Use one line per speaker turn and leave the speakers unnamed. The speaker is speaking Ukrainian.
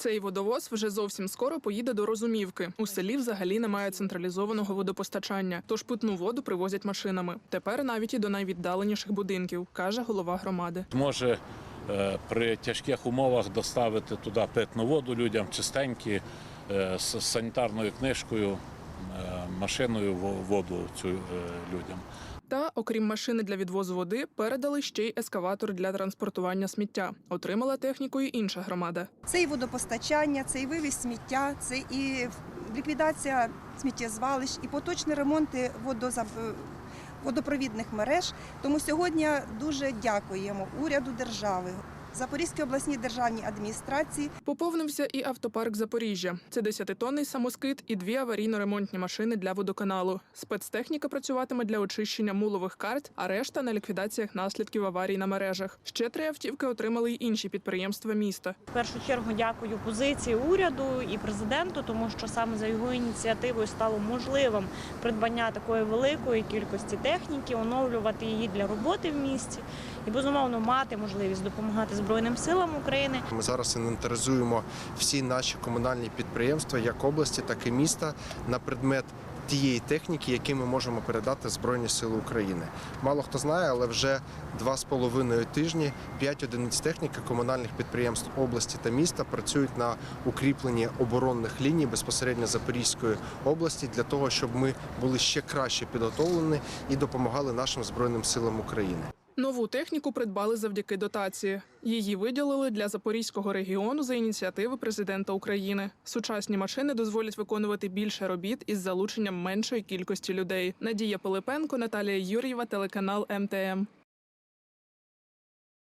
Цей водовоз вже зовсім скоро поїде до Розумівки. У селі взагалі немає централізованого водопостачання, тож питну воду привозять машинами. Тепер навіть і до найвіддаленіших будинків, каже голова громади.
Зможе е, при тяжких умовах доставити туди питну воду людям чистенькі е, з санітарною книжкою, е, машиною воду цю людям.
Та, окрім машини для відвозу води, передали ще й ескаватор для транспортування сміття. Отримала техніку і інша громада.
Це і водопостачання, це і вивіз сміття, це і ліквідація сміттєзвалищ, і поточні ремонти водозаб- водопровідних мереж. Тому сьогодні дуже дякуємо уряду держави, Запорізькій обласній державній адміністрації
Поповнився і автопарк Запоріжжя. Це 10-тонний самоскид і дві аварійно-ремонтні машини для водоканалу. Спецтехніка працюватиме для очищення мулових карт, а решта на ліквідаціях наслідків аварій на мережах. Ще три автівки отримали й інші підприємства міста.
В першу чергу дякую позиції уряду і президенту, тому що саме за його ініціативою стало можливим придбання такої великої кількості техніки, оновлювати її для роботи в місті і безумовно мати можливість допомагати Збройним силам України.
Ми зараз інвентаризуємо всі наші комунальні підприємства, як області, так і міста, на предмет тієї техніки, які ми можемо передати Збройні Сили України. Мало хто знає, але вже два з половиною тижні п'ять одиниць техніки комунальних підприємств області та міста працюють на укріпленні оборонних ліній безпосередньо Запорізької області для того, щоб ми були ще краще підготовлені і допомагали нашим збройним силам України.
Нову техніку придбали завдяки дотації. Її виділили для запорізького регіону за ініціативи президента України. Сучасні машини дозволять виконувати більше робіт із залученням меншої кількості людей. Надія Пилипенко, Наталія Юр'єва, телеканал МТМ.